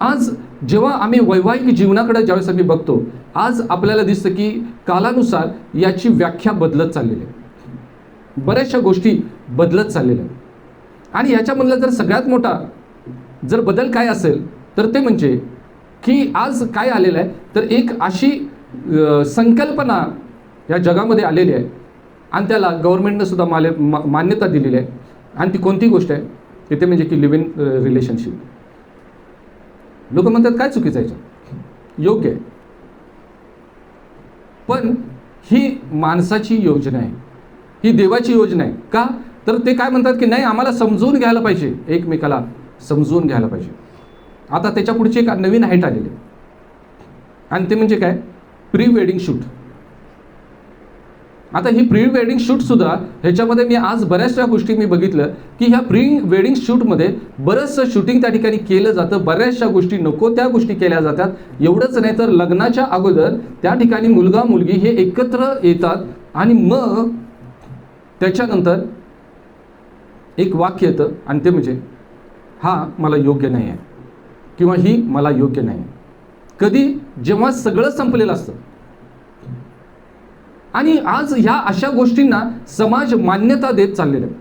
आज जेव्हा आम्ही वैवाहिक जीवनाकडे ज्यावेळेस आम्ही बघतो आज आपल्याला दिसतं की कालानुसार याची व्याख्या बदलत चाललेली आहे. बऱ्याचशा गोष्टी बदलत चाललेल्या आहेत. आणि याच्यामधला जर सगळ्यात मोठा जर बदल काय असेल तर ते म्हणजे की आज काय आलेलं आहे तर एक अशी संकल्पना या जगामध्ये आलेली आहे. आणि त्याला गव्हर्नमेंटनं सुद्धा माले मा मान्यता दिलेली आहे. आणि ती कोणती गोष्ट आहे? की ते म्हणजे की लिव्ह इन रिलेशनशिप लोक म्हणतात काय चुकीचं आहे याच्यात? योग्य आहे. पण ही माणसाची योजना आहे. ही देवाची योजना आहे. का? तर ते काय म्हणतात की नाही आम्हाला समजून घ्यायला पाहिजे. एकमेकाला समजून घ्यायला पाहिजे. आता त्याच्या पुढची एक नवीन हाईट आलेली आहे. आणि ते म्हणजे काय? Pre wedding shoot. आता ही प्री वेडिंग शूटसुद्धा ह्याच्यामध्ये मी आज बऱ्याचशा गोष्टी मी बघितलं की ह्या प्री वेडिंग शूटमध्ये बरंचसं शूटिंग त्या ठिकाणी केलं जातं बऱ्याचशा गोष्टी नको त्या गोष्टी केल्या जातात. एवढंच नाही तर लग्नाच्या अगोदर त्या ठिकाणी मुलगा मुलगी हे एकत्र येतात आणि मग त्याच्यानंतर एक वाक्य येतं आणि ते म्हणजे हा मला योग्य नाही आहे किंवा ही मला योग्य नाही आहे कधी जेव्हा सगळं संपलेलं असतं आणि आज ह्या अशा गोष्टींना समाज मान्यता देत चाललेला आहे.